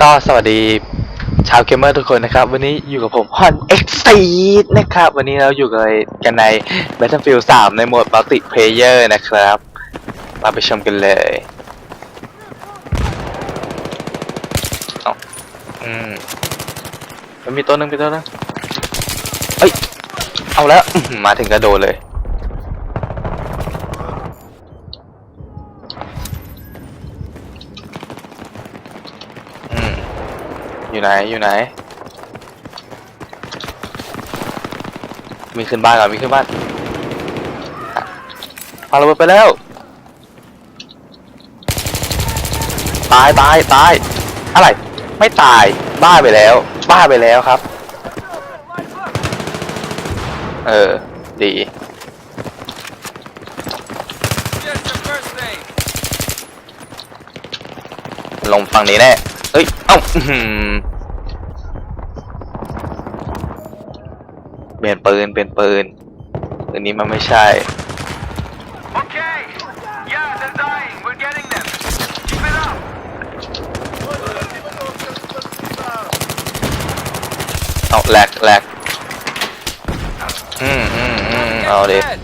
ก็สวัสดีชาวเกมเมอร์ทุกคนนะครับ วันนี้อยู่กับผมฮอนเอ็กซีดนะครับ วันนี้เราอยู่กันใน Battlefield 3 ในโหมด Multiplayer นะครับ มาไปชมกันเลยเอ,อืมมันมีตัวนึงมีตัวนึงเอ้ย เอาแล้ว มาถึงกระโดดเลย อยู่ไหนอยู่ไหน มีขึ้นบ้านก่อนมีขึ้นบ้านพาระเบิดไปแล้ว ตายตายตายอะไร ไม่ตายบ้าไปแล้ว บ้าไปแล้วครับ เออ ดีลงฝั่งนี้แน่ เอ้ย เอ้าอื้อหือเปลี่ยนปืน เปลี่ยนปืนปืนนี้มันไม่ใช่ Okay. Yeah, they're dying. We're getting them. Keep it up. เอาแหลกแหลกอืมอืมอืมเอาดิ Dead.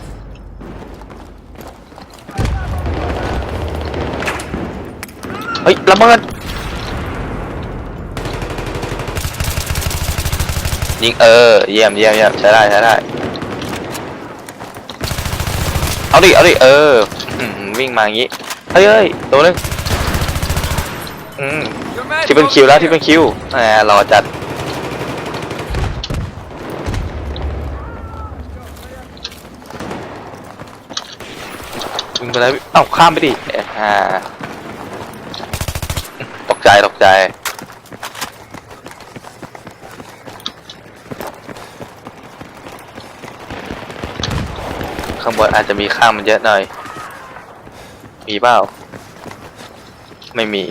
เฮ้ยระเบิด ยิงเออเยี่ยมเยี่ยมเยี่ยมใช้ได้ใช้ได้เอาดิเอาดิเออวิ่งมาอย่างงี้เฮ้ยเฮ้ยตัวนึงอืมที่เป็นคิวแล้วที่เป็นคิวแหมรอจัดวิ่งไปแล้วเอ้าข้ามไปดิเอ๊ะอ่าตกใจตกใจ ข้าง บนอาจจะมีข้ามมันเยอะหน่อย มีเปล่า ไม่มี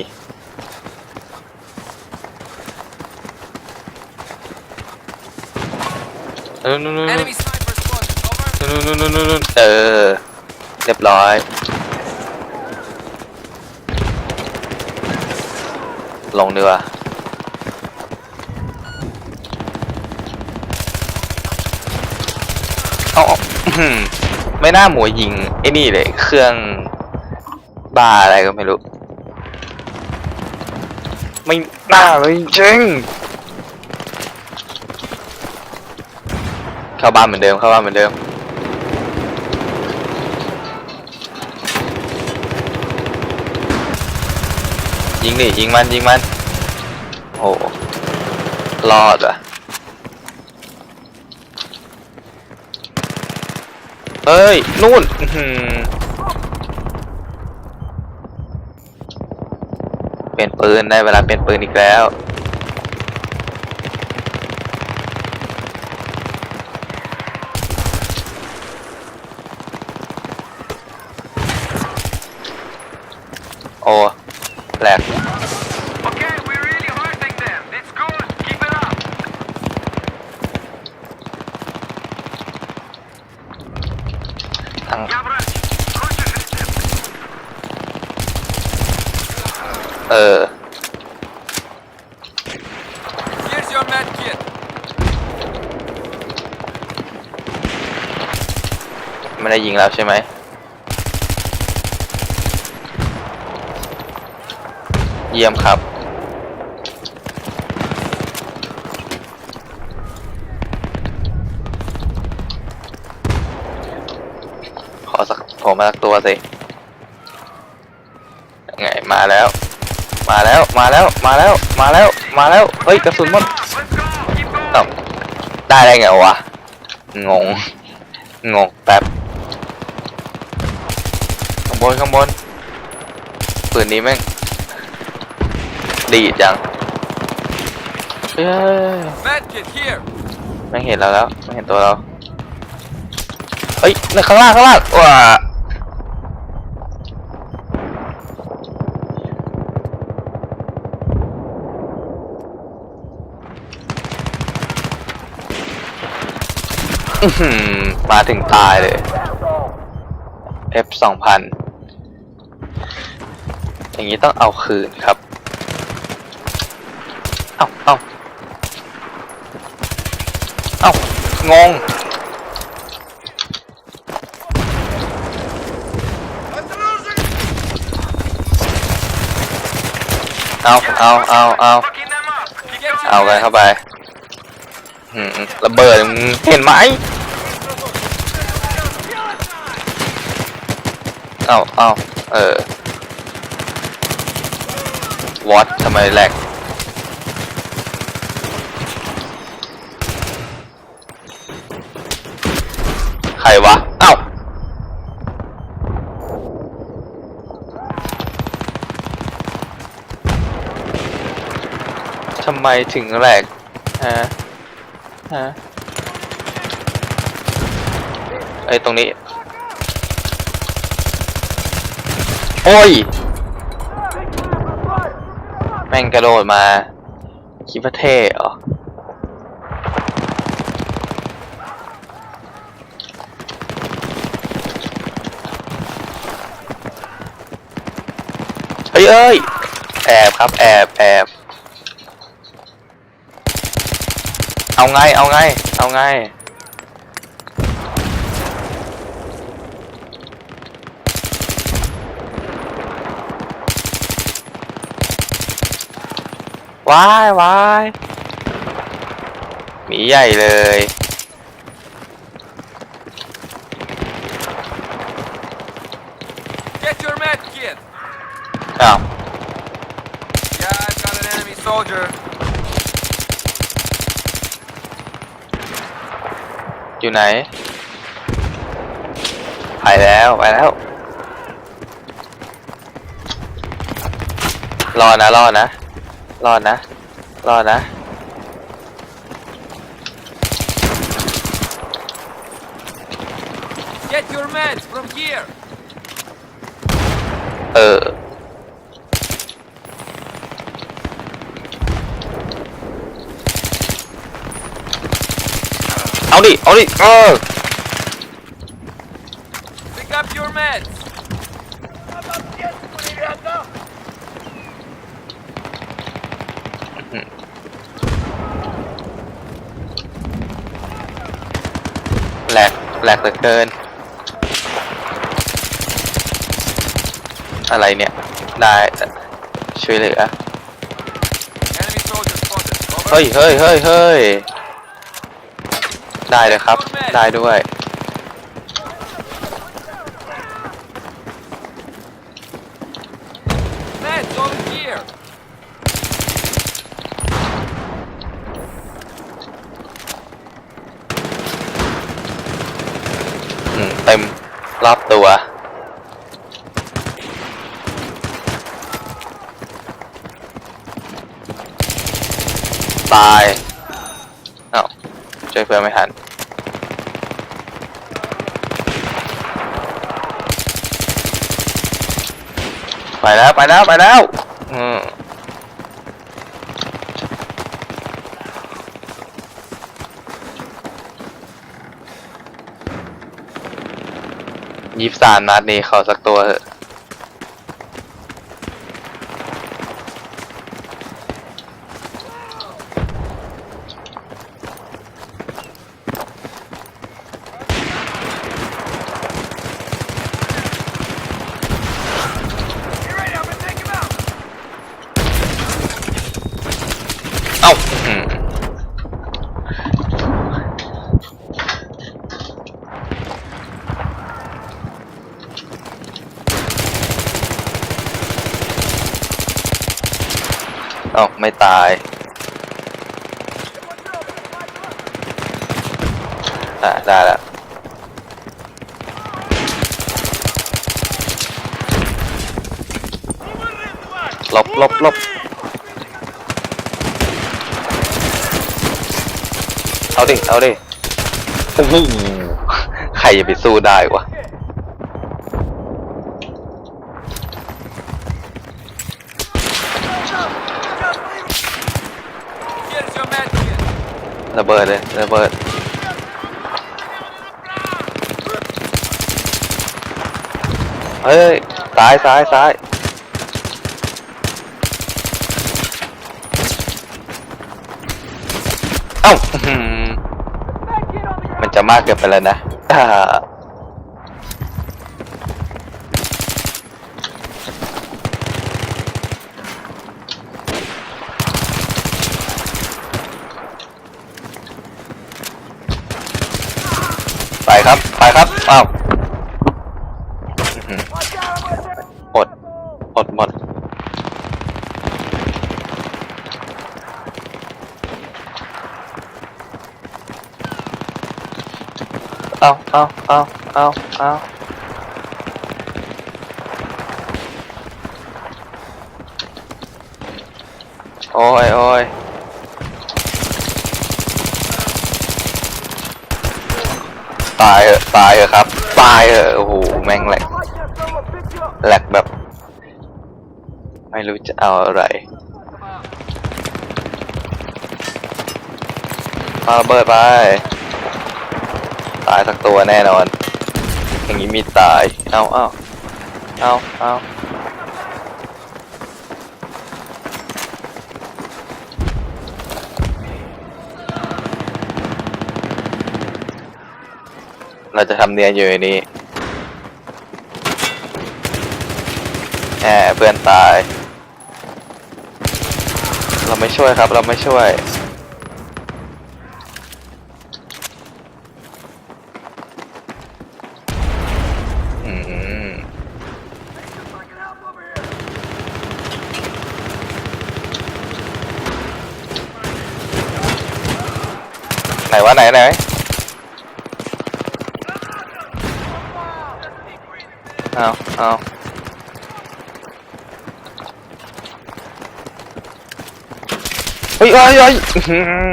นู่นนู่นนู่น Enemy sniper spotted. Over. นู่นนู่นนู่นนู่นเออ เรียบร้อย ลงดีกว่าเอาเอาอื้อหือ ไม่น่าหมูยิงไอ้นี่เลย เครื่องบ้าอะไรก็ไม่รู้ ไม่น่าเลยจริงเข้าบ้านเหมือนเดิมเข้าบ้านเหมือนเดิมยิงดิยิงมันยิงมันโอ้โหรอดอะ เฮ้ย นู่นเป็นปืนได้เวลาเป็นปืนอีกแล้ว โอ้แหลก Okay, we're really hurting them. It's good. Keep it up. ทาง Yeah, brać. Concentrate them. เออ Here's your med kit. ไม่ได้ยิงแล้วใช่ไหม เยี่ยมครับ ขอสักโผล่มาสักตัวสิยังไง มาแล้ว มา แล้วมาแล้วมาแล้วมาแล้วมาแล้วเฮ้ยกระสุนหมด Let's go. Keep going. เอ้าได้ได้ไงวะงงงงแป๊บข้างบนข้างบนปืนนี้แม่งดีจังเอ้ย Med kit here. แม่งเห็นเราแล้วแม่งเห็นตัวเราเฮ้ยในข้างล่างข้างล่างว้า มาถึงตายเลย F สองพันอย่างนี้ต้องเอาคืนครับ เอาเอาเอางง เอาเอาเอาเอาเอาไปเข้าไป ระเบิดเห็นไหม เอาเอาเออวอตทำไมแหลกใครวะ เอ้าทำไมถึงแหลกฮะฮะไอ้ยตรงนี้ โอ้ย แม่งกระโดดมาคิดว่าเท่เหรอเฮ้ยเอ้ย แอบครับ แอบแอบเอาไง เอาไง เอาไง ว้ายวายหมีใหญ่เลย Get your med kit. อ้าว Yeah, I've got an enemy soldier. อยู่ไหน ไปแล้ว ไปแล้ว รอนะ รอนะ รอนะ รอนะ Get your meds from here. เออเอาดิ เอาดิ เออ Pick up your meds. แหลกแหลกเหลือเกิน อะไรเนี่ย ได้ช่วยเหลือ Enemy soldier spotted. Over. เฮ้ยเฮ้ยเฮ้ยเฮ้ยได้เลยครับ ได้ด้วย Meds over here. อืม เต็มรอบตัว ตายเอ้าช่วยเพื่อนไม่ทันไปแล้วไปแล้วไปแล้ว อืม ยิบสามนัดนี้เขาสักตัวเถอะ Get ready, I'm gonna take him out. เอ้าอื้อหือเอ้าไม่ตาย อะ ได้แล้วหลบหลบหลบเอาดิ เอาดิโอ้โหใครจะไปสู้ได้วะ Here's your med kit. ระ เบิดเลยระเบิดเฮ้ยซ้ายซ้ายซ้ายเอ้ามันจะมากเกินไปแล้วนะ อ่าไปครับ ไปครับ อ้าวอื้อหืออดอดหมดเอาเอาเอาเอาเอาโอ้ยโอ้ย ตายเหอะตายเหอะครับ ตายเหอะโอ้โหแม่งแหลกแหลกแบบ ไม่รู้จะเอาอะไรปาระเบิดไป ตายสักตัวแน่นอน อย่างนี้มีตาย เอาเอาเอาเอา เราจะทำเนียนอยู่ในนี้แหมเพื่อนตาย เราไม่ช่วยครับ เราไม่ช่วย อืมไหนวะไหนไหน เอาเอาเฮ้ยเฮ้ยเฮ้ยอื้อหือ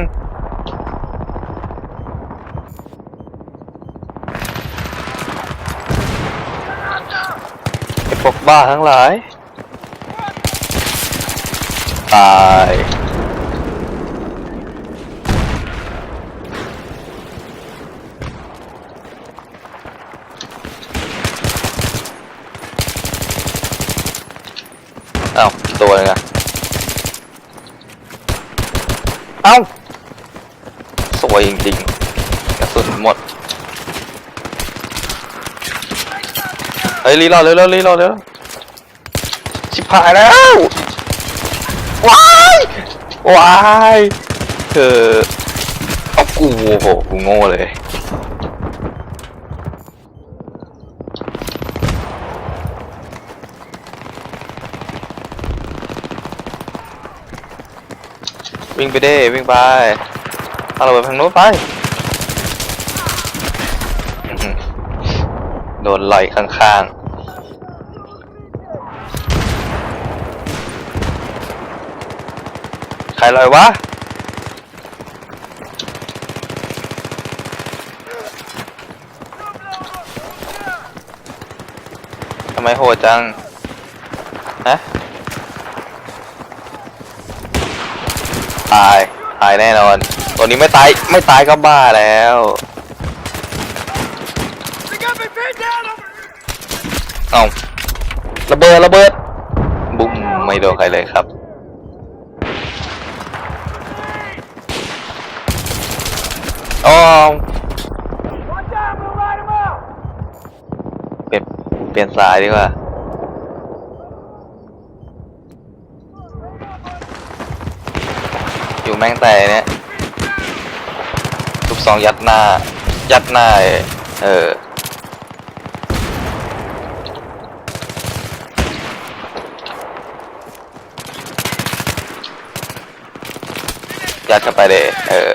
ไอ้พวกบ้าทั้งหลาย ตาย เอ้าอีกตัวห นึงอะเอ้าสวยจริงๆกระสุนหมด เฮ้ยรีโหลดเร็วๆรีโหลดเร็วชิบหายแล้ว ว้าย ว้ายเธอเอากูโอ้โหกูโง่เลย วิ่งไปเด้วิ่งไปเอาเราไปทางโน้นไปโดนไหลข้างๆใครลอยวะ ทำไมโหดจัง ฮะ ตาย ตายแน่นอน ตัวนี้ไม่ตาย ไม่ตายก็บ้าแล้ว เอาระเบิดระเบิด บุ้มไม่โดนใครเลยครับอ๋อเปลี่ยนเปลี่ยนสายดีกว่า อยู่แม่งแต่เนี่ยลูกซองยัดหน้า ยัดหน้า เออยัดเข้าไปเลยเออ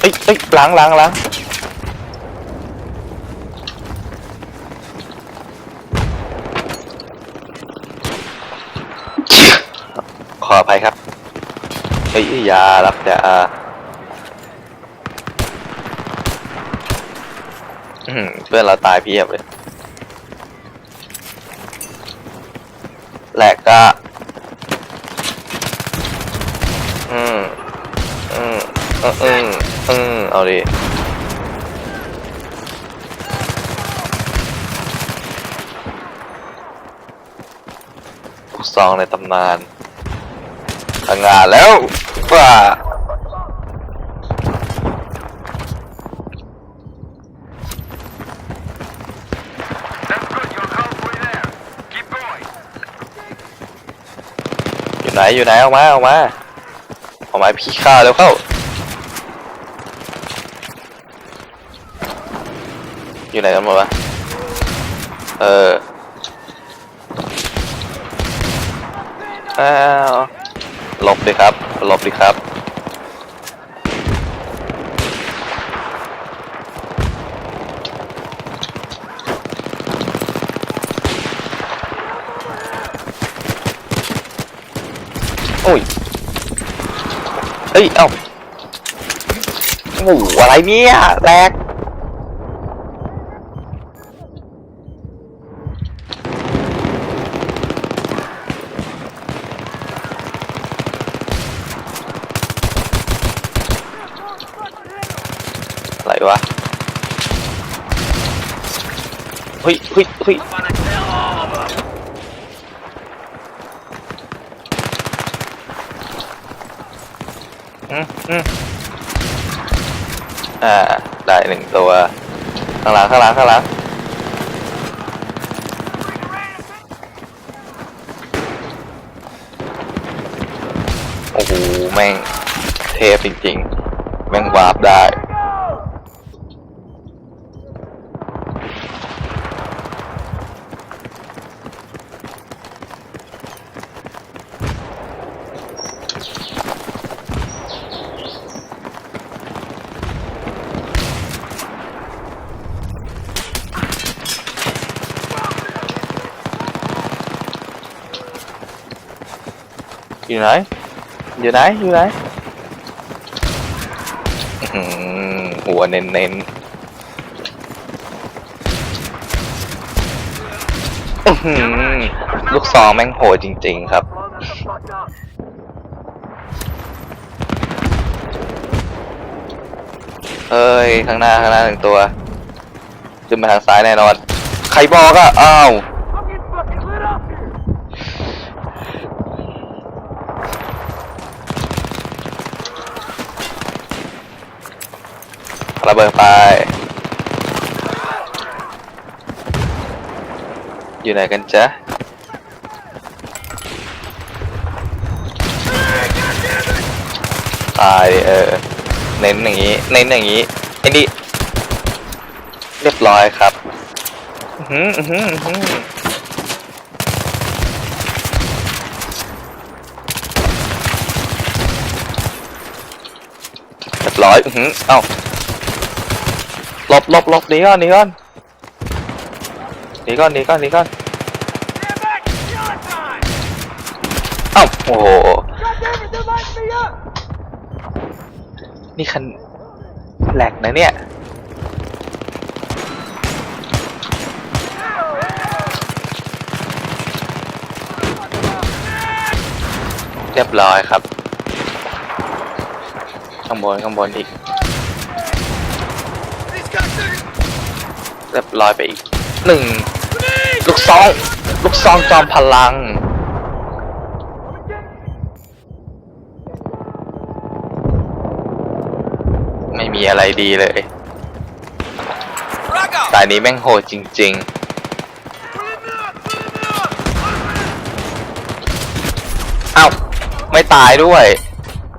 เอ้ยเอ้ยล้างล้างล้างขออภัยครับ เฮ้ยารับยาอื้อหือเพื่อนเราตายเพียบเลยแหลกก็ อืม อืม อืม อืม อืม เอาดิซองในตำนานทำงานแล้ว ว่าอยู่ไหนอยู่ไหนออกมาออกมาออกมาพี่ข้าแล้วเข้า อยู่ไหนกันหมดวะเอออ้าว หลบดิครับหลบดิครับ โอ้ย เฮ้ย เอ้าโอ้โหอะไรเนี่ยแตก วะเฮ้ยเฮ้ยเฮ้ยอืมอืมอ่า ได้หนึ่งตัว ข้างหลังข้างหลังข้างหลังโอ้โห แม่งเทพจริง ๆ แม่งวาร์ปได้ อยู่ไหน อยู่ไหน อยู่ไหนอื้อหือหัวเน้นเน้นๆอื้อหือลูกซองแม่งโหดจริง ๆ ครับ เฮ้ย ข้างหน้า ข้างหน้าหนึ่งตัว ขึ้นมาทางซ้ายแน่นอน ใครบอกอะอ้าว ระเบิดไป อยู่ไหนกันจ๊ะตายเออ เน้นอย่างนี้ เน้นอย่างนี้ไอ้นี่เรียบร้อยครับอือหืออื้อหืออื้อหือเรียบร้อยอือหือเอ้า หลบหลบหลบหนีก่อนหนีก่อนหนีก่อนหนีก่อนหนีก่อนเอ้าโอ้โหนี่คันแหลกนะเนี่ยเรียบร้อยครับ ข้างบนข้างบนอีก เรียบร้อยไปอีกหนึ่งลูกซอง ลูกซองจอมพลัง ไม่มีอะไรดีเลยสายนี้แม่งโหดจริงๆอ้าไม่ตายด้วย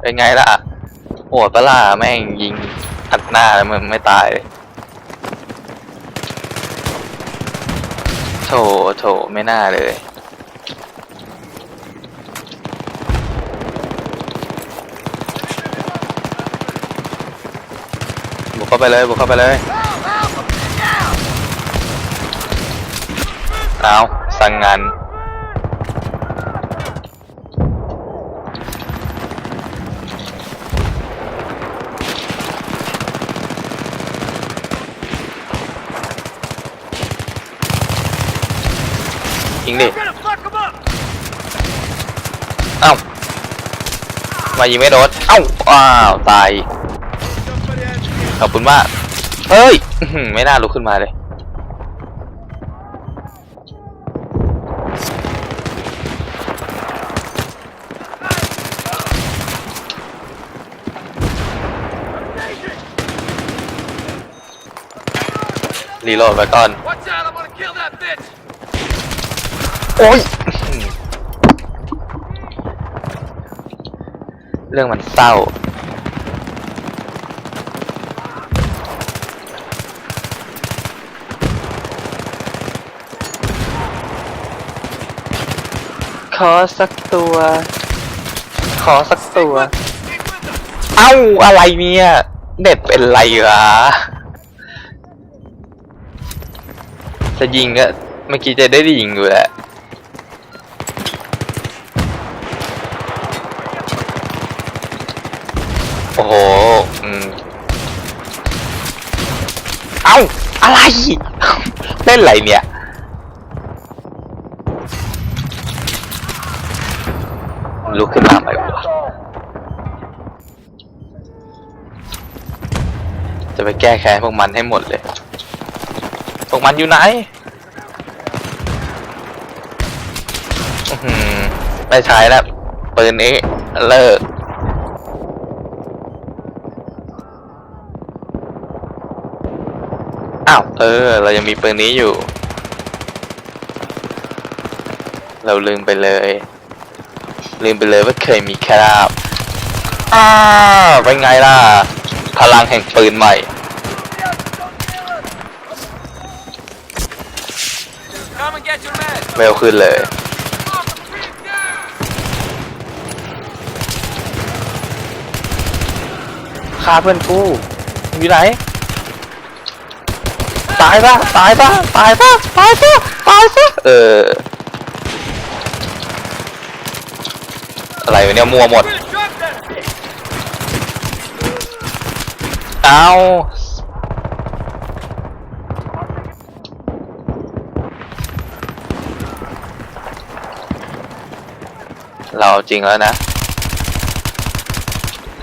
เป็นไงล่ะโหดปะล่ะแม่งยิงอัดหน้าแล้วมันไม่ตาย โถโถไม่น่าเลย บุกเข้าไปเลย บุกเข้าไปเลยเอาสั่งงานิงดิเอ้ามายิงไม่โดนเอ้าอ้าวตายขอบคุณมากเฮ้ยไม่น่ารู้ขึ้นมาเลยรีโหลดไปก่อน โอ้ย เรื่องมันเศร้า ขอสักตัว ขอสักตัว เอ้า อะไรเนี่ย เด็ดเป็นไรวะจะยิงก็เมื่อกี้จะได้ยิงอยู่แหละ โอ้โห อืม เอ้า อะไร เล่นอะไรเนี่ย ลุกขึ้นมาใหม่วะจะไปแก้แค้นพวกมันให้หมดเลย พวกมันอยู่ไหนไม่ใช้แล้วปืนนี้เลิก อ้าว เออ เรายังมีปืนนี้อยู่ เราลืมไปเลย ลืมไปเลยว่าเคยมีแคราบอ้าวเป็นไงล่ะ พลังแห่งปืนใหม่เร็วขึ้นเลยฆ่าเพื่อนกูอยู่ไหน ตายซะตายซะตายซะตายซะตายซะเออ อะไรวะเนี่ยมัวหมด เอาเราจริงแล้วนะ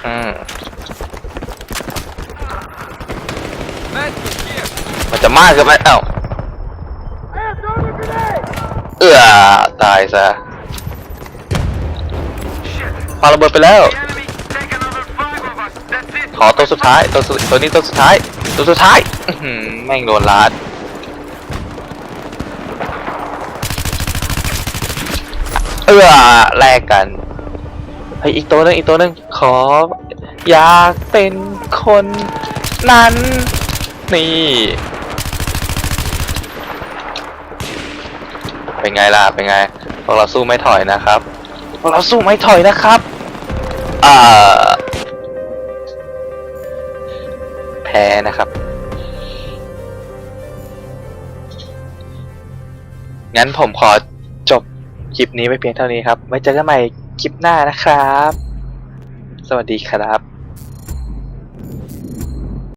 อืม มันจะมากเกินไปเอ้าเอื้อตายซะปาระเบิดไปแล้ว ขอตัวสุดท้ายตัวสุดตัวนี้ตัวสุดท้ายตัวสุดท้ายแม่งโดนลาดเอื้อแลกกันเฮ้ยอีกตัวนึงอีกตัวนึงขอ อยากเป็นคนนั้น นี่ เป็นไงล่ะ เป็นไง พวกเราสู้ไม่ถอยนะครับ พวกเราสู้ไม่ถอยนะครับ อ่า แพ้นะครับ งั้นผมขอจบคลิปนี้ไปเพียงเท่านี้ครับ ไว้เจอกันใหม่คลิปหน้านะครับ สวัสดีครับ